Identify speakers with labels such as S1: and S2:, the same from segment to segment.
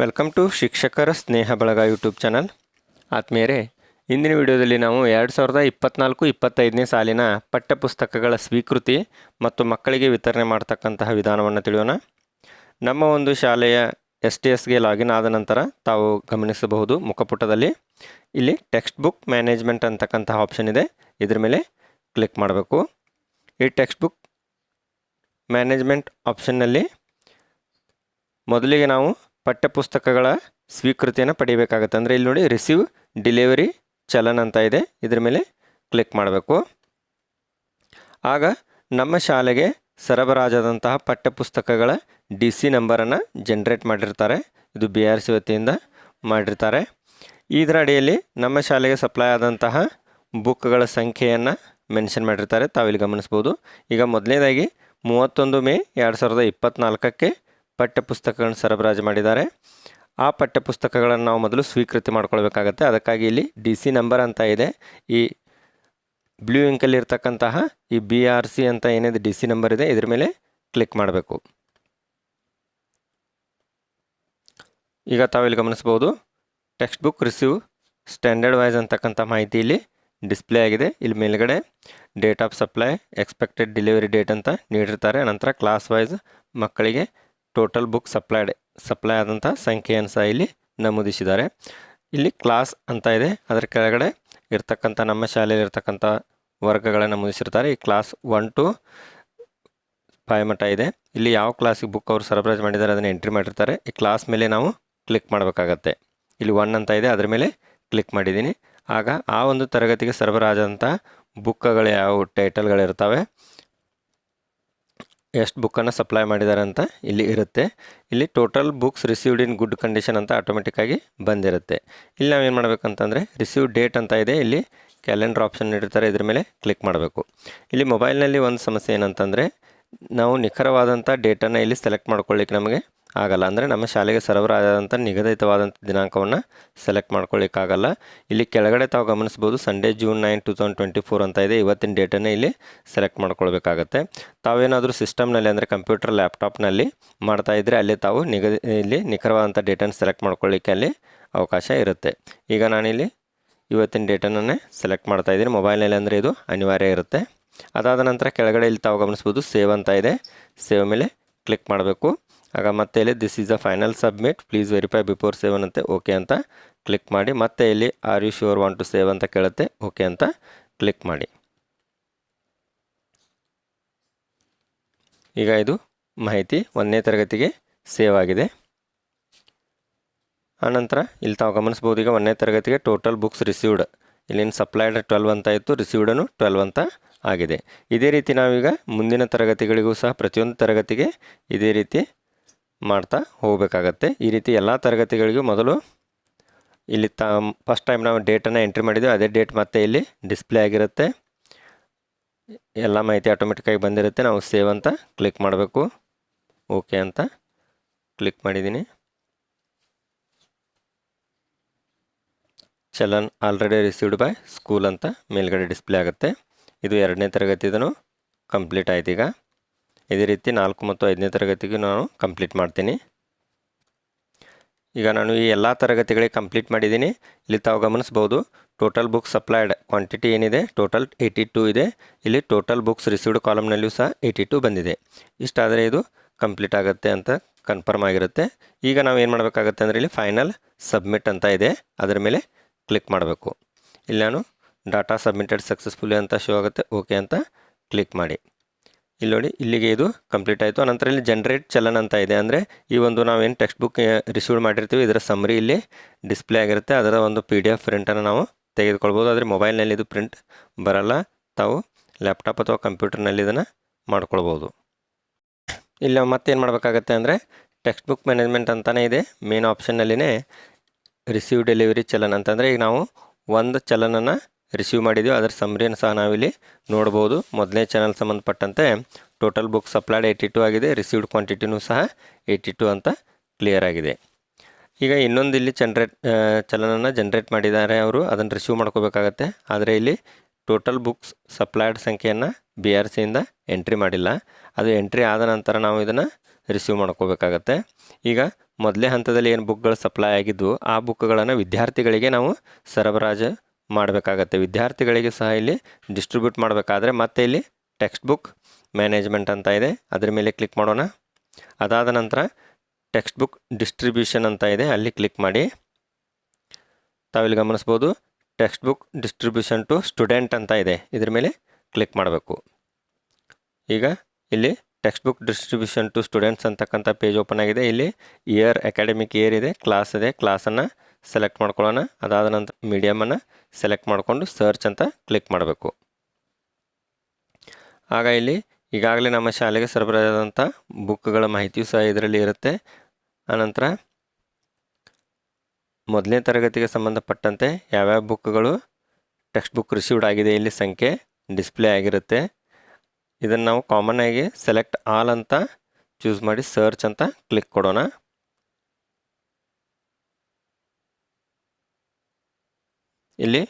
S1: Welcome to ಶಿಕ್ಷಕರ ಸ್ನೇಹ ಬಳಗ YouTube channel. ಆತ್ಮೀಯರೇ, ಇಂದಿನ ವಿಡಿಯೋದಲ್ಲಿ ನಾವು ಎರಡು ಸಾವಿರದ ಇಪ್ಪತ್ನಾಲ್ಕು ಇಪ್ಪತ್ತೈದನೇ ಸಾಲಿನ ಪಠ್ಯಪುಸ್ತಕಗಳ ಸ್ವೀಕೃತಿ ಮತ್ತು ಮಕ್ಕಳಿಗೆ ವಿತರಣೆ ಮಾಡ್ತಕ್ಕಂತಹ ವಿಧಾನವನ್ನು ತಿಳಿಯೋಣ. ನಮ್ಮ ಒಂದು ಶಾಲೆಯ ಎಸ್ ಟಿ ಎಸ್ಗೆ ಲಾಗಿನ್ ಆದ ನಂತರ ತಾವು ಗಮನಿಸಬಹುದು ಮುಖಪುಟದಲ್ಲಿ. ಇಲ್ಲಿ ಟೆಕ್ಸ್ಟ್ ಬುಕ್ ಮ್ಯಾನೇಜ್ಮೆಂಟ್ ಅಂತಕ್ಕಂತಹ ಆಪ್ಷನ್ ಇದೆ. ಇದರ ಮೇಲೆ ಕ್ಲಿಕ್ ಮಾಡಬೇಕು. ಈ ಟೆಕ್ಸ್ಟ್ ಬುಕ್ ಮ್ಯಾನೇಜ್ಮೆಂಟ್ ಆಪ್ಷನ್ನಲ್ಲಿ ಮೊದಲಿಗೆ ನಾವು ಪಠ್ಯಪುಸ್ತಕಗಳ ಸ್ವೀಕೃತಿಯನ್ನು ಪಡಿಬೇಕಾಗತ್ತೆ. ಅಂದರೆ ಇಲ್ಲಿ ನೋಡಿ ರಿಸೀವ್ ಡಿಲಿವರಿ ಚಲನ್ ಅಂತ ಇದೆ. ಇದರ ಮೇಲೆ ಕ್ಲಿಕ್ ಮಾಡಬೇಕು. ಆಗ ನಮ್ಮ ಶಾಲೆಗೆ ಸರಬರಾಜಾದಂತಹ ಪಠ್ಯಪುಸ್ತಕಗಳ ಡಿ ಸಿ ನಂಬರನ್ನು ಜನ್ರೇಟ್ ಮಾಡಿರ್ತಾರೆ. ಇದು ಬಿ ಆರ್ ಸಿ ವತಿಯಿಂದ ಮಾಡಿರ್ತಾರೆ. ಇದರ ಅಡಿಯಲ್ಲಿ ನಮ್ಮ ಶಾಲೆಗೆ ಸಪ್ಲೈ ಆದಂತಹ ಬುಕ್ಗಳ ಸಂಖ್ಯೆಯನ್ನು ಮೆನ್ಷನ್ ಮಾಡಿರ್ತಾರೆ. ತಾವಿಲ್ಲಿ ಗಮನಿಸ್ಬೋದು. ಈಗ ಮೊದಲನೇದಾಗಿ, ಮೂವತ್ತೊಂದು ಮೇ ಎರಡು ಸಾವಿರದ ಇಪ್ಪತ್ತ್ನಾಲ್ಕಕ್ಕೆ ಪಠ್ಯಪುಸ್ತಕಗಳನ್ನು ಸರಬರಾಜು ಮಾಡಿದ್ದಾರೆ. ಆ ಪಠ್ಯಪುಸ್ತಕಗಳನ್ನು ನಾವು ಮೊದಲು ಸ್ವೀಕೃತಿ ಮಾಡ್ಕೊಳ್ಬೇಕಾಗತ್ತೆ. ಅದಕ್ಕಾಗಿ ಇಲ್ಲಿ ಡಿ ಸಿ ನಂಬರ್ ಅಂತ ಇದೆ. ಈ ಬ್ಲೂ ಇಂಕಲ್ಲಿ ಇರ್ತಕ್ಕಂತಹ ಈ ಬಿ ಆರ್ ಸಿ ಅಂತ ಏನಿದೆ ಡಿ ಸಿ ನಂಬರ್ ಇದೆ. ಇದ್ರ ಮೇಲೆ ಕ್ಲಿಕ್ ಮಾಡಬೇಕು. ಈಗ ತಾವಿಲ್ಲಿ ಗಮನಿಸ್ಬೋದು text book receive standard wise ಅಂತಕ್ಕಂಥ ಮಾಹಿತಿ ಇಲ್ಲಿ ಡಿಸ್ಪ್ಲೇ ಆಗಿದೆ. ಇಲ್ಲಿ ಮೇಲ್ಗಡೆ date of supply, expected delivery date ಅಂತ ನೀಡಿರ್ತಾರೆ. ನಂತರ ಕ್ಲಾಸ್ ವೈಸ್ ಮಕ್ಕಳಿಗೆ ಟೋಟಲ್ ಬುಕ್ ಸಪ್ಲೈಡ್ ಸಪ್ಲೈ ಆದಂಥ ಸಂಖ್ಯೆಯನ್ನು ಸಹ ಇಲ್ಲಿ ನಮೂದಿಸಿದ್ದಾರೆ. ಇಲ್ಲಿ ಕ್ಲಾಸ್ ಅಂತ ಇದೆ. ಅದರ ಕೆಳಗಡೆ ಇರ್ತಕ್ಕಂಥ ನಮ್ಮ ಶಾಲೆಯಲ್ಲಿ ಇರ್ತಕ್ಕಂಥ ವರ್ಗಗಳನ್ನು ನಮೂದಿಸಿರ್ತಾರೆ. ಈ ಕ್ಲಾಸ್ ಒನ್ ಟು ಫೈವ್ ಮಟ್ಟ ಇದೆ. ಇಲ್ಲಿ ಯಾವ ಕ್ಲಾಸಿಗೆ ಬುಕ್ ಅವರು ಸರಬರಾಜು ಮಾಡಿದ್ದಾರೆ ಅದನ್ನು ಎಂಟ್ರಿ ಮಾಡಿರ್ತಾರೆ. ಈ ಕ್ಲಾಸ್ ಮೇಲೆ ನಾವು ಕ್ಲಿಕ್ ಮಾಡಬೇಕಾಗತ್ತೆ. ಇಲ್ಲಿ ಒನ್ ಅಂತ ಇದೆ. ಅದರ ಮೇಲೆ ಕ್ಲಿಕ್ ಮಾಡಿದ್ದೀನಿ. ಆಗ ಆ ಒಂದು ತರಗತಿಗೆ ಸರಬರಾಜಂಥ ಬುಕ್ಗಳು ಯಾವ ಟೈಟಲ್ಗಳಿರ್ತವೆ ಎಷ್ಟು ಬುಕ್ಕನ್ನು ಸಪ್ಲೈ ಮಾಡಿದ್ದಾರೆ ಅಂತ ಇಲ್ಲಿ ಇರುತ್ತೆ. ಇಲ್ಲಿ total books received in good condition ಅಂತ ಆಟೋಮೆಟಿಕ್ಕಾಗಿ ಬಂದಿರುತ್ತೆ. ಇಲ್ಲಿ ನಾವೇನು ಮಾಡಬೇಕಂತಂದರೆ ರಿಸೀವ್ ಡೇಟ್ ಅಂತ ಇದೆ. ಇಲ್ಲಿ ಕ್ಯಾಲೆಂಡರ್ ಆಪ್ಷನ್ ನೀಡಿರ್ತಾರೆ ಇದ್ರ ಮೇಲೆ ಕ್ಲಿಕ್ ಮಾಡಬೇಕು. ಇಲ್ಲಿ ಮೊಬೈಲ್ನಲ್ಲಿ ಒಂದು ಸಮಸ್ಯೆ ಏನಂತಂದರೆ ನಾವು ನಿಖರವಾದಂಥ ಡೇಟನ್ನು ಇಲ್ಲಿ ಸೆಲೆಕ್ಟ್ ಮಾಡ್ಕೊಳ್ಳಿಕ್ಕೆ ನಮಗೆ ಆಗಲ್ಲ. ಅಂದರೆ ನಮ್ಮ ಶಾಲೆಗೆ ಸರಬರಾಜಾದಂಥ ನಿಗದಿತವಾದಂಥ ದಿನಾಂಕವನ್ನು ಸೆಲೆಕ್ಟ್ ಮಾಡ್ಕೊಳ್ಳಿಕ್ಕಾಗಲ್ಲ ಇಲ್ಲಿ ಕೆಳಗಡೆ ತಾವು ಗಮನಿಸ್ಬೋದು Sunday June nine two thousand twenty four ಅಂತ ಇದೆ. ಇವತ್ತಿನ ಡೇಟನ್ನೇ ಇಲ್ಲಿ ಸೆಲೆಕ್ಟ್ ಮಾಡ್ಕೊಳ್ಬೇಕಾಗತ್ತೆ. ತಾವೇನಾದರೂ ಸಿಸ್ಟಮ್ನಲ್ಲಿ ಅಂದರೆ ಕಂಪ್ಯೂಟರ್ ಲ್ಯಾಪ್ಟಾಪ್ನಲ್ಲಿ ಮಾಡ್ತಾ ಇದ್ದರೆ ಅಲ್ಲಿ ತಾವು ನಿಗದಿ, ಇಲ್ಲಿ ನಿಖರವಾದಂಥ ಡೇಟನ್ನು ಸೆಲೆಕ್ಟ್ ಮಾಡ್ಕೊಳ್ಳಿಕ್ಕೆ ಅಲ್ಲಿ ಅವಕಾಶ ಇರುತ್ತೆ. ಈಗ ನಾನಿಲ್ಲಿ ಇವತ್ತಿನ ಡೇಟನ್ನೇ ಸೆಲೆಕ್ಟ್ ಮಾಡ್ತಾ ಇದ್ದೀನಿ. ಮೊಬೈಲ್ನಲ್ಲಿ ಅಂದರೆ ಇದು ಅನಿವಾರ್ಯ ಇರುತ್ತೆ. ಅದಾದ ನಂತರ ಕೆಳಗಡೆ ಇಲ್ಲಿ ತಾವು ಗಮನಿಸ್ಬೋದು ಸೇವ್ ಅಂತ ಇದೆ. ಸೇವ್ ಮೇಲೆ ಕ್ಲಿಕ್ ಮಾಡಬೇಕು. ಆಗ ಮತ್ತೆ ಇಲ್ಲಿ this is a final submit please verify before save ಅಂತ ಓಕೆ ಅಂತ ಕ್ಲಿಕ್ ಮಾಡಿ, ಮತ್ತೆ ಇಲ್ಲಿ are you sure want to save ಅಂತ ಕೇಳುತ್ತೆ ಓಕೆ ಅಂತ ಕ್ಲಿಕ್ ಮಾಡಿ. ಈಗ ಇದು ಮಾಹಿತಿ ಒಂದನೇ ತರಗತಿಗೆ ಸೇವ್ ಆಗಿದೆ. ಆನಂತರ ಇಲ್ಲಿ ತಾವು ಗಮನಿಸ್ಬೋದು ಈಗ ಒಂದನೇ ತರಗತಿಗೆ ಟೋಟಲ್ ಬುಕ್ಸ್ ರಿಸೀವ್ಡ್ ಇಲ್ಲಿನ ಸಪ್ಲೈಡ್ ಟ್ವೆಲ್ವ್ ಅಂತ ಇತ್ತು ರಿಸೀವ್ಡನು ಟ್ವೆಲ್ವ್ ಅಂತ ಆಗಿದೆ. ಇದೇ ರೀತಿ ನಾವೀಗ ಮುಂದಿನ ತರಗತಿಗಳಿಗೂ ಸಹ, ಪ್ರತಿಯೊಂದು ತರಗತಿಗೆ ಇದೇ ರೀತಿ ಮಾಡ್ತಾ ಹೋಗಬೇಕಾಗತ್ತೆ. ಈ ರೀತಿ ಎಲ್ಲ ತರಗತಿಗಳಿಗೂ ಮೊದಲು ಇಲ್ಲಿ ತ ಫಸ್ಟ್ ಟೈಮ್ ನಾವು ಡೇಟನ್ನು ಎಂಟ್ರಿ ಮಾಡಿದ್ವಿ. ಅದೇ ಡೇಟ್ ಮತ್ತೆ ಇಲ್ಲಿ ಡಿಸ್ಪ್ಲೇ ಆಗಿರುತ್ತೆ. ಎಲ್ಲ ಮಾಹಿತಿ ಆಟೋಮೆಟಿಕ್ಕಾಗಿ ಬಂದಿರುತ್ತೆ. ನಾವು ಸೇವ್ ಅಂತ ಕ್ಲಿಕ್ ಮಾಡಬೇಕು. ಓಕೆ ಅಂತ ಕ್ಲಿಕ್ ಮಾಡಿದ್ದೀನಿ. Challan already received by school ಅಂತ ಮೇಲ್ಗಡೆ ಡಿಸ್ಪ್ಲೇ ಆಗುತ್ತೆ. ಇದು ಎರಡನೇ ತರಗತಿದೂ ಕಂಪ್ಲೀಟ್ ಆಯ್ತು ಈಗ. ಇದೇ ರೀತಿ ನಾಲ್ಕು ಮತ್ತು ಐದನೇ ತರಗತಿಗೂ ನಾನು ಕಂಪ್ಲೀಟ್ ಮಾಡ್ತೀನಿ. ಈಗ ನಾನು ಈ ಎಲ್ಲ ತರಗತಿಗಳಿಗೆ ಕಂಪ್ಲೀಟ್ ಮಾಡಿದ್ದೀನಿ. ಇಲ್ಲಿ ತಾವು ಗಮನಿಸ್ಬೋದು ಟೋಟಲ್ ಬುಕ್ಸ್ ಸಪ್ಲೈಡ್ ಕ್ವಾಂಟಿಟಿ ಏನಿದೆ ಟೋಟಲ್ ಏಯ್ಟಿ ಟೂ ಇದೆ. ಇಲ್ಲಿ ಟೋಟಲ್ ಬುಕ್ಸ್ ರಿಸೀವ್ಡ್ ಕಾಲಮ್ನಲ್ಲಿಯೂ ಸಹ ಏಯ್ಟಿ ಟೂ ಬಂದಿದೆ ಇಷ್ಟಾದರೆ ಇದು ಕಂಪ್ಲೀಟ್ ಆಗುತ್ತೆ ಅಂತ ಕನ್ಫರ್ಮ್ ಆಗಿರುತ್ತೆ. ಈಗ ನಾವು ಏನು ಮಾಡಬೇಕಾಗತ್ತೆ ಅಂದರೆ ಇಲ್ಲಿ ಫೈನಲ್ ಸಬ್ಮಿಟ್ ಅಂತ ಇದೆ. ಅದರ ಮೇಲೆ ಕ್ಲಿಕ್ ಮಾಡಬೇಕು. ಇಲ್ಲಿ ನಾನು ಡಾಟಾ ಸಬ್ಮಿಟೆಡ್ ಸಕ್ಸಸ್ಫುಲಿ ಅಂತ ಶೋ ಆಗುತ್ತೆ. ಓಕೆ ಅಂತ ಕ್ಲಿಕ್ ಮಾಡಿ. ಇಲ್ಲಿ ನೋಡಿ, ಇಲ್ಲಿಗೆ ಇದು ಕಂಪ್ಲೀಟ್ ಆಯಿತು. ನಂತರ ಇಲ್ಲಿ ಜನ್ರೇಟ್ ಚಲನ್ ಅಂತ ಇದೆ. ಅಂದರೆ ಈ ಒಂದು ನಾವೇನು ಟೆಕ್ಸ್ಟ್ ಬುಕ್ ರಿಸೀವ್ ಮಾಡಿರ್ತೀವಿ, ಇದರ ಸಮ್ರಿ ಇಲ್ಲಿ ಡಿಸ್ಪ್ಲೇ ಆಗಿರುತ್ತೆ. ಅದರ ಒಂದು ಪಿ ಡಿ ಎಫ್ ಪ್ರಿಂಟನ್ನು ನಾವು ತೆಗೆದುಕೊಳ್ಬೋದು. ಆದರೆ ಮೊಬೈಲ್ನಲ್ಲಿ ಇದು ಪ್ರಿಂಟ್ ಬರಲ್ಲ. ತಾವು ಲ್ಯಾಪ್ಟಾಪ್ ಅಥವಾ ಕಂಪ್ಯೂಟರ್ನಲ್ಲಿ ಇದನ್ನು ಮಾಡ್ಕೊಳ್ಬೋದು. ಇಲ್ಲಿ ನಾವು ಮತ್ತೇನು ಮಾಡಬೇಕಾಗತ್ತೆ ಅಂದರೆ ಟೆಕ್ಸ್ಟ್ ಬುಕ್ ಮ್ಯಾನೇಜ್ಮೆಂಟ್ ಅಂತಲೇ ಇದೆ. ಮೇನ್ ಆಪ್ಷನ್ನಲ್ಲಿನೇ ರಿಸೀವ್ ಡೆಲಿವರಿ ಚಲನ್ ಅಂತಂದರೆ ಈಗ ನಾವು ಒಂದು ಚಲನನ್ನು ರಿಸೀವ್ ಮಾಡಿದ್ದೀವಿ ಅದರ ಸಮ್ರಿಯನ್ನು ಸಹ ನಾವಿಲ್ಲಿ ನೋಡ್ಬೋದು ಮೊದಲನೇ ಚಾನಲ್ ಸಂಬಂಧಪಟ್ಟಂತೆ total book supplied eighty two ಆಗಿದೆ ರಿಸೀವ್ಡ್ ಕ್ವಾಂಟಿಟಿನೂ ಸಹ ಏಯ್ಟಿ ಟು ಅಂತ ಕ್ಲಿಯರ್ ಆಗಿದೆ. ಈಗ ಇನ್ನೊಂದು ಇಲ್ಲಿ ಜನ್ರೇಟ್ ಚಲನನ್ನು ಜನ್ರೇಟ್ ಮಾಡಿದ್ದಾರೆ ಅವರು. ಅದನ್ನು ರಿಸೀವ್ ಮಾಡ್ಕೋಬೇಕಾಗತ್ತೆ. ಆದರೆ ಇಲ್ಲಿ ಟೋಟಲ್ ಬುಕ್ಸ್ ಸಪ್ಲೈಡ್ ಸಂಖ್ಯೆಯನ್ನು ಬಿ ಆರ್ ಸಿಯಿಂದ ಎಂಟ್ರಿ ಮಾಡಿಲ್ಲ. ಅದು ಎಂಟ್ರಿ ಆದ ನಂತರ ನಾವು ಇದನ್ನು ರಿಸೀವ್ ಮಾಡ್ಕೋಬೇಕಾಗತ್ತೆ. ಈಗ ಮೊದಲೇ ಹಂತದಲ್ಲಿ ಏನು ಬುಕ್ಗಳು ಸಪ್ಲೈ ಆಗಿದ್ವು, ಆ ಬುಕ್ಗಳನ್ನು ವಿದ್ಯಾರ್ಥಿಗಳಿಗೆ ನಾವು ಸರಬರಾಜು ಮಾಡಬೇಕಾಗತ್ತೆ. ವಿದ್ಯಾರ್ಥಿಗಳಿಗೆ ಸಹ ಇಲ್ಲಿ ಡಿಸ್ಟ್ರಿಬ್ಯೂಟ್ ಮಾಡಬೇಕಾದ್ರೆ ಮತ್ತೆ ಇಲ್ಲಿ ಟೆಕ್ಸ್ಟ್ ಬುಕ್ ಮ್ಯಾನೇಜ್ಮೆಂಟ್ ಅಂತ ಇದೆ. ಅದರ ಮೇಲೆ ಕ್ಲಿಕ್ ಮಾಡೋಣ. ಅದಾದ ನಂತರ ಟೆಕ್ಸ್ಟ್ ಬುಕ್ ಡಿಸ್ಟ್ರಿಬ್ಯೂಷನ್ ಅಂತ ಇದೆ. ಅಲ್ಲಿ ಕ್ಲಿಕ್ ಮಾಡಿ. ತಾವಿಲ್ಲಿ ಗಮನಿಸ್ಬೋದು. Text book distribution to student ಅಂತ ಇದೆ. ಇದ್ರ ಮೇಲೆ ಕ್ಲಿಕ್ ಮಾಡಬೇಕು. ಈಗ ಇಲ್ಲಿ text book distribution to students ಅಂತಕ್ಕಂಥ ಪೇಜ್ ಓಪನ್ ಆಗಿದೆ. ಇಲ್ಲಿ ಇಯರ್ ಅಕಾಡೆಮಿಕ್ ಇಯರ್ ಇದೆ. ಕ್ಲಾಸ್ ಇದೆ. ಕ್ಲಾಸನ್ನು ಸೆಲೆಕ್ಟ್ ಮಾಡ್ಕೊಳ್ಳೋಣ. ಅದಾದ ನಂತರ ಮೀಡಿಯಮನ್ನು ಸೆಲೆಕ್ಟ್ ಮಾಡಿಕೊಂಡು ಸರ್ಚ್ ಅಂತ ಕ್ಲಿಕ್ ಮಾಡಬೇಕು. ಆಗ ಇಲ್ಲಿ ಈಗಾಗಲೇ ನಮ್ಮ ಶಾಲೆಗೆ ಸರಬರಾಜಾದಂಥ ಬುಕ್ಗಳ ಮಾಹಿತಿಯೂ ಸಹ ಇದರಲ್ಲಿ ಇರುತ್ತೆ. ಆನಂತರ ಮೊದಲನೇ ತರಗತಿಗೆ ಸಂಬಂಧಪಟ್ಟಂತೆ ಯಾವ್ಯಾವ ಬುಕ್ಗಳು ಟೆಕ್ಸ್ಟ್ ಬುಕ್ ರಿಸೀವ್ಡ್ ಆಗಿದೆ ಇಲ್ಲಿ ಸಂಖ್ಯೆ ಡಿಸ್ಪ್ಲೇ ಆಗಿರುತ್ತೆ. ಇದನ್ನು ನಾವು ಕಾಮನ್ ಆಗಿ ಸೆಲೆಕ್ಟ್ ಆಲ್ ಅಂತ ಚೂಸ್ ಮಾಡಿ ಸರ್ಚ್ ಅಂತ ಕ್ಲಿಕ್ ಕೊಡೋಣ. ಇಲ್ಲಿ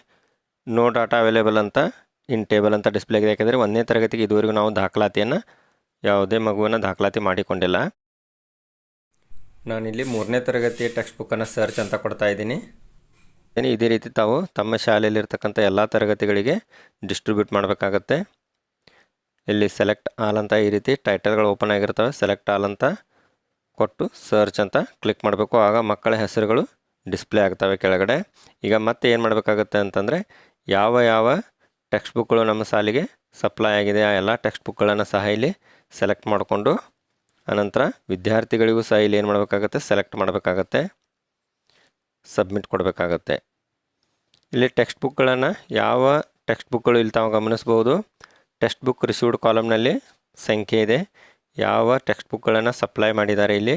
S1: ನೋ ಡಾಟಾ ಅವೈಲೇಬಲ್ ಅಂತ ಇನ್ ಟೇಬಲ್ ಅಂತ ಡಿಸ್ಪ್ಲೇ ಆಗಿದೆ. ಯಾಕೆಂದರೆ ಒಂದನೇ ತರಗತಿಗೆ ಇದುವರೆಗೂ ನಾವು ದಾಖಲಾತಿಯನ್ನು ಯಾವುದೇ ಮಗುವನ್ನು ದಾಖಲಾತಿ ಮಾಡಿಕೊಂಡಿಲ್ಲ. ನಾನಿಲ್ಲಿ ಮೂರನೇ ತರಗತಿಯ ಟೆಕ್ಸ್ಟ್ ಬುಕ್ಕನ್ನು ಸರ್ಚ್ ಅಂತ ಕೊಡ್ತಾ ಇದ್ದೀನಿ. ಇದೇ ರೀತಿ ತಾವು ತಮ್ಮ ಶಾಲೆಯಲ್ಲಿರ್ತಕ್ಕಂಥ ಎಲ್ಲ ತರಗತಿಗಳಿಗೆ ಡಿಸ್ಟ್ರಿಬ್ಯೂಟ್ ಮಾಡಬೇಕಾಗತ್ತೆ. ಇಲ್ಲಿ ಸೆಲೆಕ್ಟ್ ಆಲ್ ಅಂತ ಈ ರೀತಿ ಟೈಟಲ್ಗಳು ಓಪನ್ ಆಗಿರ್ತವೆ. ಸೆಲೆಕ್ಟ್ ಆಲ್ ಅಂತ ಕೊಟ್ಟು ಸರ್ಚ್ ಅಂತ ಕ್ಲಿಕ್ ಮಾಡಬೇಕು. ಆಗ ಮಕ್ಕಳ ಹೆಸರುಗಳು ಡಿಸ್ಪ್ಲೇ ಆಗ್ತವೆ ಕೆಳಗಡೆ. ಈಗ ಮತ್ತೆ ಏನು ಮಾಡಬೇಕಾಗುತ್ತೆ ಅಂತಂದರೆ ಯಾವ ಯಾವ ಟೆಕ್ಸ್ಟ್ ಬುಕ್ಗಳು ನಮ್ಮ ಸಾಲಿಗೆ ಸಪ್ಲೈ ಆಗಿದೆ, ಆ ಎಲ್ಲ ಟೆಕ್ಸ್ಟ್ ಬುಕ್ಗಳನ್ನು ಸಹ ಇಲ್ಲಿ ಸೆಲೆಕ್ಟ್ ಮಾಡಿಕೊಂಡು ಆನಂತರ ವಿದ್ಯಾರ್ಥಿಗಳಿಗೂ ಸಹ ಇಲ್ಲಿ ಏನು ಮಾಡಬೇಕಾಗತ್ತೆ, ಸೆಲೆಕ್ಟ್ ಮಾಡಬೇಕಾಗತ್ತೆ, ಸಬ್ಮಿಟ್ ಕೊಡಬೇಕಾಗತ್ತೆ. ಇಲ್ಲಿ ಟೆಕ್ಸ್ಟ್ ಬುಕ್ಗಳನ್ನು ಯಾವ ಟೆಕ್ಸ್ಟ್ ಬುಕ್ಗಳು ಇಲ್ಲಿ ತಾವು ಗಮನಿಸ್ಬೋದು ಟೆಕ್ಸ್ಟ್ ಬುಕ್ ರಿಸೀವ್ಡ್ ಕಾಲಮ್ನಲ್ಲಿ ಸಂಖ್ಯೆ ಇದೆ, ಯಾವ ಟೆಕ್ಸ್ಟ್ ಬುಕ್ಗಳನ್ನು ಸಪ್ಲೈ ಮಾಡಿದ್ದಾರೆ ಇಲ್ಲಿ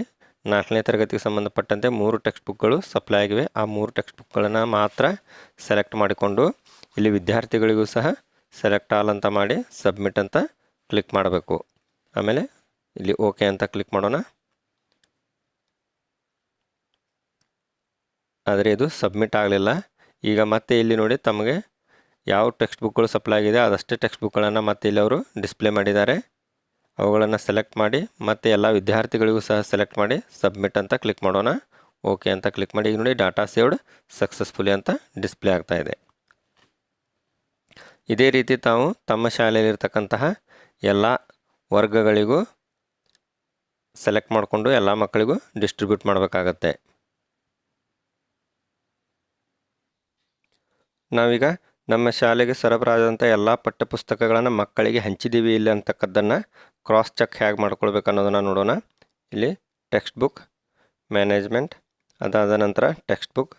S1: ನಾಲ್ಕನೇ ತರಗತಿಗೆ ಸಂಬಂಧಪಟ್ಟಂತೆ ಮೂರು ಟೆಕ್ಸ್ಟ್ ಬುಕ್ಗಳು ಸಪ್ಲೈ ಆಗಿವೆ. ಆ ಮೂರು ಟೆಕ್ಸ್ಟ್ ಬುಕ್ಗಳನ್ನು ಮಾತ್ರ ಸೆಲೆಕ್ಟ್ ಮಾಡಿಕೊಂಡು ಇಲ್ಲಿ ವಿದ್ಯಾರ್ಥಿಗಳಿಗೂ ಸಹ ಸೆಲೆಕ್ಟ್ ಆಲ್ ಅಂತ ಮಾಡಿ ಸಬ್ಮಿಟ್ ಅಂತ ಕ್ಲಿಕ್ ಮಾಡಬೇಕು. ಆಮೇಲೆ ಇಲ್ಲಿ ಓಕೆ ಅಂತ ಕ್ಲಿಕ್ ಮಾಡೋಣ. ಆದರೆ ಇದು ಸಬ್ಮಿಟ್ ಆಗಲಿಲ್ಲ. ಈಗ ಮತ್ತೆ ಇಲ್ಲಿ ನೋಡಿ ತಮಗೆ ಯಾವ ಟೆಕ್ಸ್ಟ್ ಬುಕ್ಗಳು ಸಪ್ಲೈ ಆಗಿದೆ, ಅದಷ್ಟೇ ಟೆಕ್ಸ್ಟ್ ಬುಕ್ಗಳನ್ನು ಮತ್ತೆ ಇಲ್ಲಿ ಅವರು ಡಿಸ್ಪ್ಲೇ ಮಾಡಿದ್ದಾರೆ. ಅವುಗಳನ್ನು ಸೆಲೆಕ್ಟ್ ಮಾಡಿ ಮತ್ತೆ ಎಲ್ಲ ವಿದ್ಯಾರ್ಥಿಗಳಿಗೂ ಸಹ ಸೆಲೆಕ್ಟ್ ಮಾಡಿ ಸಬ್ಮಿಟ್ ಅಂತ ಕ್ಲಿಕ್ ಮಾಡೋಣ. ಓಕೆ ಅಂತ ಕ್ಲಿಕ್ ಮಾಡಿ. ಈಗ ನೋಡಿ ಡಾಟಾ ಸೇವ್ಡ್ ಸಕ್ಸಸ್ಫುಲಿ ಅಂತ ಡಿಸ್ಪ್ಲೇ ಆಗ್ತಾ ಇದೆ. ಇದೇ ರೀತಿ ತಾವು ತಮ್ಮ ಶಾಲೆಯಲ್ಲಿರ್ತಕ್ಕಂತಹ ಎಲ್ಲ ವರ್ಗಗಳಿಗೂ ಸೆಲೆಕ್ಟ್ ಮಾಡಿಕೊಂಡು ಎಲ್ಲ ಮಕ್ಕಳಿಗೂ ಡಿಸ್ಟ್ರಿಬ್ಯೂಟ್ ಮಾಡಬೇಕಾಗತ್ತೆ. ನಾವೀಗ ನಮ್ಮ ಶಾಲೆಗೆ ಸರಬರಾಜಂಥ ಎಲ್ಲ ಪಠ್ಯಪುಸ್ತಕಗಳನ್ನು ಮಕ್ಕಳಿಗೆ ಹಂಚಿದ್ದೀವಿ ಇಲ್ಲ ಅಂತಕ್ಕದ್ದನ್ನು ಕ್ರಾಸ್ ಚೆಕ್ ಹೇಗೆ ಮಾಡ್ಕೊಳ್ಬೇಕು ಅನ್ನೋದನ್ನು ನೋಡೋಣ. ಇಲ್ಲಿ ಟೆಕ್ಸ್ಟ್ ಬುಕ್ ಮ್ಯಾನೇಜ್ಮೆಂಟ್ ಅದಾದ ನಂತರ ಟೆಕ್ಸ್ಟ್ ಬುಕ್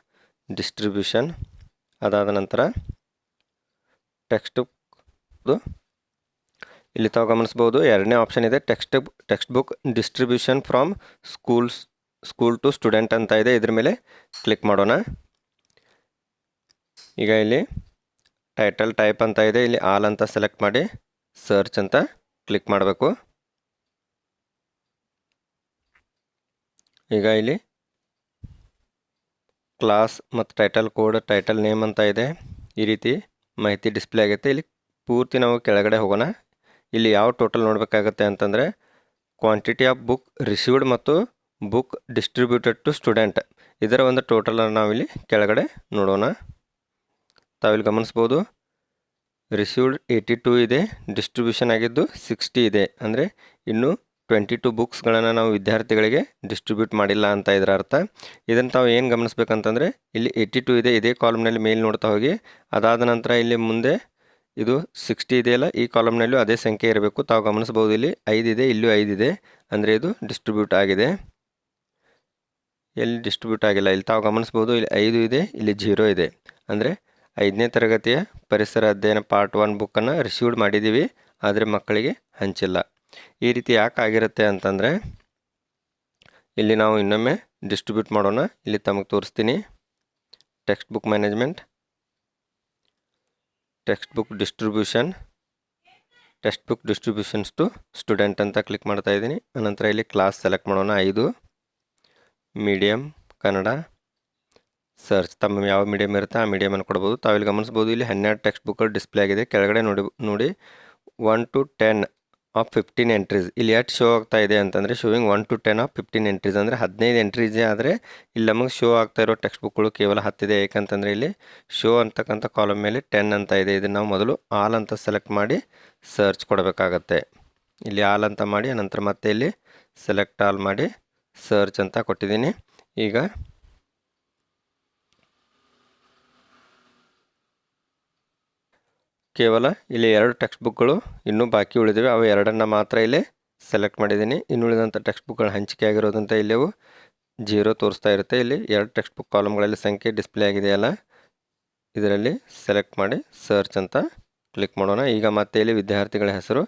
S1: ಡಿಸ್ಟ್ರಿಬ್ಯೂಷನ್ ಅದಾದ ನಂತರ ಟೆಕ್ಸ್ಟ್ ಬುಕ್ ಇಲ್ಲಿ ತಾವು ಗಮನಿಸ್ಬೋದು ಎರಡನೇ ಆಪ್ಷನ್ ಇದೆ text textbook distribution from schools school to student ಅಂತ ಇದೆ. ಇದ್ರ ಮೇಲೆ ಕ್ಲಿಕ್ ಮಾಡೋಣ. ಈಗ ಇಲ್ಲಿ ಟೈಟಲ್ ಟೈಪ್ ಅಂತ ಇದೆ. ಇಲ್ಲಿ ಆಲ್ ಅಂತ ಸೆಲೆಕ್ಟ್ ಮಾಡಿ ಸರ್ಚ್ ಅಂತ ಕ್ಲಿಕ್ ಮಾಡಬೇಕು. ಈಗ ಇಲ್ಲಿ ಕ್ಲಾಸ್ ಮತ್ತು ಟೈಟಲ್ ಕೋಡ್ ಟೈಟಲ್ ನೇಮ್ ಅಂತ ಇದೆ. ಈ ರೀತಿ ಮಾಹಿತಿ ಡಿಸ್ಪ್ಲೇ ಆಗುತ್ತೆ. ಇಲ್ಲಿ ಪೂರ್ತಿ ನಾವು ಕೆಳಗಡೆ ಹೋಗೋಣ. ಇಲ್ಲಿ ಯಾವ ಟೋಟಲ್ ನೋಡಬೇಕಾಗತ್ತೆ ಅಂತಂದರೆ ಕ್ವಾಂಟಿಟಿ ಆಫ್ ಬುಕ್ ರಿಸೀವ್ಡ್ ಮತ್ತು ಬುಕ್ ಡಿಸ್ಟ್ರಿಬ್ಯೂಟೆಡ್ ಟು ಸ್ಟೂಡೆಂಟ್ ಇದರ ಒಂದು ಟೋಟಲನ್ನು ನಾವಿಲ್ಲಿ ಕೆಳಗಡೆ ನೋಡೋಣ. ತಾವಿಲ್ಲಿ ಗಮನಿಸ್ಬೋದು. ರಿಸೀವ್ಡ್ ಏಯ್ಟಿ ಟೂ ಇದೆ ಡಿಸ್ಟ್ರಿಬ್ಯೂಷನ್ ಆಗಿದ್ದು ಸಿಕ್ಸ್ಟಿ ಇದೆ. ಅಂದರೆ ಇನ್ನು ಟ್ವೆಂಟಿ ಟು ಬುಕ್ಸ್ಗಳನ್ನು ನಾವು ವಿದ್ಯಾರ್ಥಿಗಳಿಗೆ ಡಿಸ್ಟ್ರಿಬ್ಯೂಟ್ ಮಾಡಿಲ್ಲ ಅಂತ ಇದರ ಅರ್ಥ. ಇದನ್ನು ತಾವು ಏನು ಗಮನಿಸ್ಬೇಕಂತಂದರೆ, ಇಲ್ಲಿ ಏಯ್ಟಿ ಟು ಇದೆ, ಇದೇ ಕಾಲಮ್ನಲ್ಲಿ ಮೇಲ್ ನೋಡ್ತಾ ಹೋಗಿ, ಅದಾದ ನಂತರ ಇಲ್ಲಿ ಮುಂದೆ ಇದು ಸಿಕ್ಸ್ಟಿ ಇದೆಯಲ್ಲ ಈ ಕಾಲಮ್ನಲ್ಲೂ ಅದೇ ಸಂಖ್ಯೆ ಇರಬೇಕು. ತಾವು ಗಮನಿಸ್ಬೋದು, ಇಲ್ಲಿ ಐದಿದೆ ಇಲ್ಲೂ ಐದಿದೆ ಅಂದರೆ ಇದು ಡಿಸ್ಟ್ರಿಬ್ಯೂಟ್ ಆಗಿದೆ. ಎಲ್ಲಿ ಡಿಸ್ಟ್ರಿಬ್ಯೂಟ್ ಆಗಿಲ್ಲ, ಇಲ್ಲಿ ತಾವು ಗಮನಿಸ್ಬೋದು, ಇಲ್ಲಿ ಐದು ಇದೆ, ಇಲ್ಲಿ ಜೀರೋ ಇದೆ. ಅಂದರೆ ಐದನೇ ತರಗತಿಯ ಪರಿಸರ ಅಧ್ಯಯನ ಪಾರ್ಟ್ ಒನ್ ಬುಕ್ಕನ್ನು ರಿಸೀವ್ಡ್ ಮಾಡಿದ್ದೀವಿ, ಆದರೆ ಮಕ್ಕಳಿಗೆ ಹಂಚಿಲ್ಲ. ಈ ರೀತಿ ಯಾಕೆ ಆಗಿರುತ್ತೆ ಅಂತಂದರೆ, ಇಲ್ಲಿ ನಾವು ಇನ್ನೊಮ್ಮೆ ಡಿಸ್ಟ್ರಿಬ್ಯೂಟ್ ಮಾಡೋಣ. ಇಲ್ಲಿ ತಮಗೆ ತೋರಿಸ್ತೀನಿ. Textbook management textbook distribution textbook distributions to student ಅಂತ ಕ್ಲಿಕ್ ಮಾಡ್ತಾ ಇದ್ದೀನಿ. ಅನಂತರ ಇಲ್ಲಿ ಕ್ಲಾಸ್ ಸೆಲೆಕ್ಟ್ ಮಾಡೋಣ. ಐದು ಮೀಡಿಯಮ್ ಕನ್ನಡ ಸರ್ಚ್ ತಮ್ಮ ಯಾವ ಮೀಡಿಯಮ್ ಇರುತ್ತೆ ಆ ಮೀಡಿಯಮನ್ನು ಕೊಡ್ಬೋದು. ತಾವಿಲ್ಲಿ ಗಮನಿಸ್ಬೋದು ಇಲ್ಲಿ ಹನ್ನೆರಡು ಟೆಕ್ಸ್ಟ್ ಬುಕ್ಗಳು ಡಿಸ್ಪ್ಲೇ ಆಗಿದೆ. ಕೆಳಗಡೆ ನೋಡಿ ನೋಡಿ. One to ten of fifteen entries ಇಲ್ಲಿ ಎಷ್ಟು ಶೋ ಆಗ್ತಾ ಇದೆ ಅಂತಂದರೆ showing one to ten of fifteen entries ಅಂದರೆ ಹದಿನೈದು ಎಂಟ್ರೀಸೇ ಆದರೆ ಇಲ್ಲಿ ನಮಗೆ ಶೋ ಆಗ್ತಾ ಇರೋ ಟೆಕ್ಸ್ಟ್ ಬುಕ್ಗಳು ಕೇವಲ ಹತ್ತಿದೆ ಏಕೆಂತಂದರೆ ಇಲ್ಲಿ ಶೋ ಅಂತಕ್ಕಂಥ ಕಾಲಮ್ ಮೇಲೆ ಟೆನ್ ಅಂತ ಇದೆ. ಇದನ್ನು ನಾವು ಮೊದಲು ಆಲ್ ಅಂತ ಸೆಲೆಕ್ಟ್ ಮಾಡಿ ಸರ್ಚ್ ಕೊಡಬೇಕಾಗತ್ತೆ. ಇಲ್ಲಿ ಆಲ್ ಅಂತ ಮಾಡಿ ನಂತರ ಮತ್ತೆ ಇಲ್ಲಿ ಸೆಲೆಕ್ಟ್ ಆಲ್ ಮಾಡಿ ಸರ್ಚ್ ಅಂತ ಕೊಟ್ಟಿದ್ದೀನಿ. ಈಗ ಕೇವಲ ಇಲ್ಲಿ ಎರಡು ಟೆಕ್ಸ್ಟ್ ಬುಕ್ಗಳು ಇನ್ನೂ ಬಾಕಿ ಉಳಿದಿವೆ. ಅವು ಎರಡನ್ನು ಮಾತ್ರ ಇಲ್ಲಿ ಸೆಲೆಕ್ಟ್ ಮಾಡಿದ್ದೀನಿ. ಇನ್ನುಳಿದಂಥ ಟೆಕ್ಸ್ಟ್ ಬುಕ್ಗಳು ಹಂಚಿಕೆ ಆಗಿರೋದಂತ ಇಲ್ಲಿ ಅವು ಜೀರೋ ತೋರಿಸ್ತಾ ಇರುತ್ತೆ. ಇಲ್ಲಿ ಎರಡು ಟೆಕ್ಸ್ಟ್ ಬುಕ್ ಕಾಲಮ್ಗಳಲ್ಲಿ ಸಂಖ್ಯೆ ಡಿಸ್ಪ್ಲೇ ಆಗಿದೆಯಲ್ಲ, ಇದರಲ್ಲಿ ಸೆಲೆಕ್ಟ್ ಮಾಡಿ ಸರ್ಚ್ ಅಂತ ಕ್ಲಿಕ್ ಮಾಡೋಣ. ಈಗ ಮತ್ತೆ ಇಲ್ಲಿ ವಿದ್ಯಾರ್ಥಿಗಳ ಹೆಸರು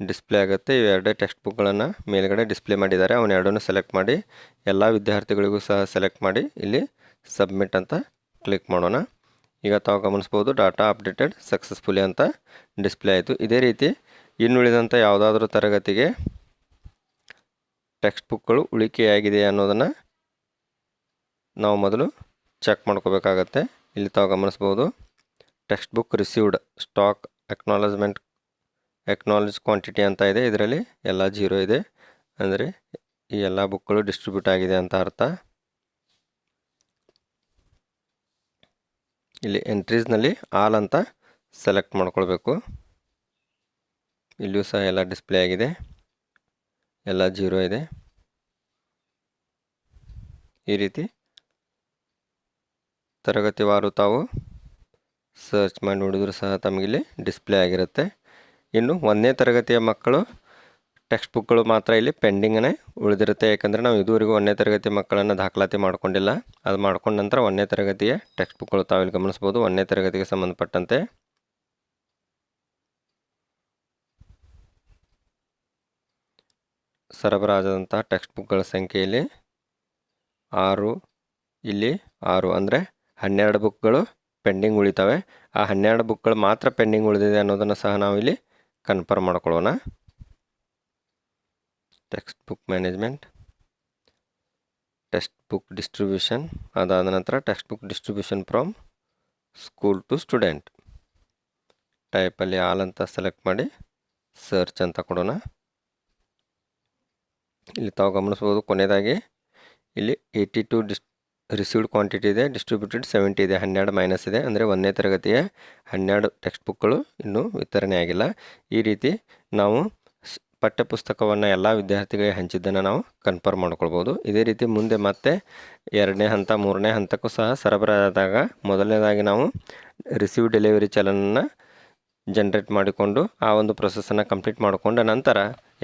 S1: ಡಿಸ್ಪ್ಲೇ ಆಗುತ್ತೆ. ಇವು ಎರಡೇ ಟೆಕ್ಸ್ಟ್ ಬುಕ್ಗಳನ್ನು ಮೇಲ್ಗಡೆ ಡಿಸ್ಪ್ಲೇ ಮಾಡಿದ್ದಾರೆ. ಅವನ್ನ ಎರಡನ್ನೂ ಸೆಲೆಕ್ಟ್ ಮಾಡಿ, ಎಲ್ಲ ವಿದ್ಯಾರ್ಥಿಗಳಿಗೂ ಸಹ ಸೆಲೆಕ್ಟ್ ಮಾಡಿ ಇಲ್ಲಿ ಸಬ್ಮಿಟ್ ಅಂತ ಕ್ಲಿಕ್ ಮಾಡೋಣ. ಈಗ ತಾವು ಗಮನಿಸ್ಬೋದು ಡಾಟಾ ಅಪ್ಡೇಟೆಡ್ ಸಕ್ಸಸ್ಫುಲಿ ಅಂತ ಡಿಸ್ಪ್ಲೇ ಆಯಿತು. ಇದೇ ರೀತಿ ಇನ್ನುಳಿದಂಥ ಯಾವುದಾದ್ರೂ ತರಗತಿಗೆ ಟೆಕ್ಸ್ಟ್ ಬುಕ್ಗಳು ಉಳಿಕೆಯಾಗಿದೆ ಅನ್ನೋದನ್ನು ನಾವು ಮೊದಲು ಚೆಕ್ ಮಾಡ್ಕೋಬೇಕಾಗತ್ತೆ. ಇಲ್ಲಿ ತಾವು ಗಮನಿಸ್ಬೋದು textbook received stock acknowledgement acknowledge quantity ಅಂತ ಇದೆ. ಇದರಲ್ಲಿ ಎಲ್ಲ ಜೀರೋ ಇದೆ. ಅಂದರೆ ಈ ಎಲ್ಲ ಬುಕ್ಗಳು ಡಿಸ್ಟ್ರಿಬ್ಯೂಟ್ ಆಗಿದೆ ಅಂತ ಅರ್ಥ. ಇಲ್ಲಿ ಎಂಟ್ರೀಸ್ನಲ್ಲಿ ಆಲ್ ಅಂತ ಸೆಲೆಕ್ಟ್ ಮಾಡ್ಕೊಳ್ಬೇಕು. ಇಲ್ಲಿಯೂ ಸಹ ಎಲ್ಲ ಡಿಸ್ಪ್ಲೇ ಆಗಿದೆ. ಎಲ್ಲ ಜೀರೋ ಇದೆ. ಈ ರೀತಿ ತರಗತಿವಾರು ತಾವು ಸರ್ಚ್ ಮಾಡಿ ನೋಡಿದರೂ ಸಹ ತಮಗಿಲ್ಲಿ ಡಿಸ್ಪ್ಲೇ ಆಗಿರುತ್ತೆ. ಇನ್ನು ಒಂದನೇ ತರಗತಿಯ ಮಕ್ಕಳು ಟೆಕ್ಸ್ಟ್ ಬುಕ್ಗಳು ಮಾತ್ರ ಇಲ್ಲಿ ಪೆಂಡಿಂಗನೇ ಉಳಿದಿರುತ್ತೆ. ಯಾಕಂದರೆ ನಾವು ಇದುವರೆಗೂ ಒಂದನೇ ತರಗತಿ ಮಕ್ಕಳನ್ನು ದಾಖಲಾತಿ ಮಾಡ್ಕೊಂಡಿಲ್ಲ. ಅದು ಮಾಡ್ಕೊಂಡ ನಂತರ ಒಂದನೇ ತರಗತಿಯ ಟೆಕ್ಸ್ಟ್ ಬುಕ್ಗಳು ತಾವಿಲ್ಲಿ ಗಮನಿಸ್ಬೋದು ಒಂದನೇ ತರಗತಿಗೆ ಸಂಬಂಧಪಟ್ಟಂತೆ. ಸರಬರಾಜಾದಂತಹ ಟೆಕ್ಸ್ಟ್ ಬುಕ್ಗಳ ಸಂಖ್ಯೆಯಲ್ಲಿ ಆರು, ಇಲ್ಲಿ ಆರು ಅಂದರೆ ಹನ್ನೆರಡು ಬುಕ್ಗಳು ಪೆಂಡಿಂಗ್ ಉಳಿತವೆ. ಆ ಹನ್ನೆರಡು ಬುಕ್ಗಳು ಮಾತ್ರ ಪೆಂಡಿಂಗ್ ಉಳಿದಿದೆ ಅನ್ನೋದನ್ನು ಸಹ ನಾವಿಲ್ಲಿ ಕನ್ಫರ್ಮ್ ಮಾಡ್ಕೊಳ್ಳೋಣ. Text book management text book distribution ಅದಾದ ನಂತರ textbook distribution from school to student ಟೈಪಲ್ಲಿ ಆಲ್ ಅಂತ ಸೆಲೆಕ್ಟ್ ಮಾಡಿ ಸರ್ಚ್ ಅಂತ ಕೊಡೋಣ. ಇಲ್ಲಿ ತಾವು ಗಮನಿಸ್ಬೋದು ಕೊನೆಯದಾಗಿ ಇಲ್ಲಿ ಏಯ್ಟಿ ಟು ಡಿಸ್ ರಿಸೀವ್ಡ್ ಕ್ವಾಂಟಿಟಿ ಇದೆ ಡಿಸ್ಟ್ರಿಬ್ಯೂಟೆಡ್ ಸೆವೆಂಟಿ ಇದೆ, ಹನ್ನೆರಡು ಮೈನಸ್ ಇದೆ, ಅಂದರೆ ಒಂದನೇ ತರಗತಿಯ ಹನ್ನೆರಡು ಟೆಕ್ಸ್ಟ್ ಬುಕ್ಗಳು ಇನ್ನೂ ವಿತರಣೆ ಆಗಿಲ್ಲ. ಈ ರೀತಿ ನಾವು ಪಠ್ಯಪುಸ್ತಕವನ್ನು ಎಲ್ಲ ವಿದ್ಯಾರ್ಥಿಗಳಿಗೆ ಹಂಚಿದ್ದನ್ನು ನಾವು ಕನ್ಫರ್ಮ್ ಮಾಡ್ಕೊಳ್ಬೋದು. ಇದೇ ರೀತಿ ಮುಂದೆ ಮತ್ತೆ ಎರಡನೇ ಹಂತ, ಮೂರನೇ ಹಂತಕ್ಕೂ ಸಹ ಸರಬರಾಜಾದಾಗ ಮೊದಲನೇದಾಗಿ ನಾವು ರಿಸೀವ್ ಡೆಲಿವರಿ ಚಲನನ್ನು ಜನ್ರೇಟ್ ಮಾಡಿಕೊಂಡು ಆ ಒಂದು ಪ್ರೊಸೆಸನ್ನು ಕಂಪ್ಲೀಟ್ ಮಾಡಿಕೊಂಡ ನಂತರ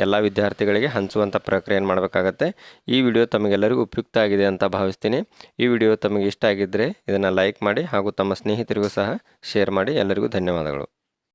S1: ಎಲ್ಲ ವಿದ್ಯಾರ್ಥಿಗಳಿಗೆ ಹಂಚುವಂಥ ಪ್ರಕ್ರಿಯೆಯನ್ನು ಮಾಡಬೇಕಾಗತ್ತೆ. ಈ ವಿಡಿಯೋ ತಮಗೆಲ್ಲರಿಗೂ ಉಪಯುಕ್ತ ಆಗಿದೆ ಅಂತ ಭಾವಿಸ್ತೀನಿ. ಈ ವಿಡಿಯೋ ತಮಗೆ ಇಷ್ಟ ಆಗಿದ್ದರೆ ಇದನ್ನು ಲೈಕ್ ಮಾಡಿ ಹಾಗೂ ತಮ್ಮ ಸ್ನೇಹಿತರಿಗೂ ಸಹ ಶೇರ್ ಮಾಡಿ. ಎಲ್ಲರಿಗೂ ಧನ್ಯವಾದಗಳು.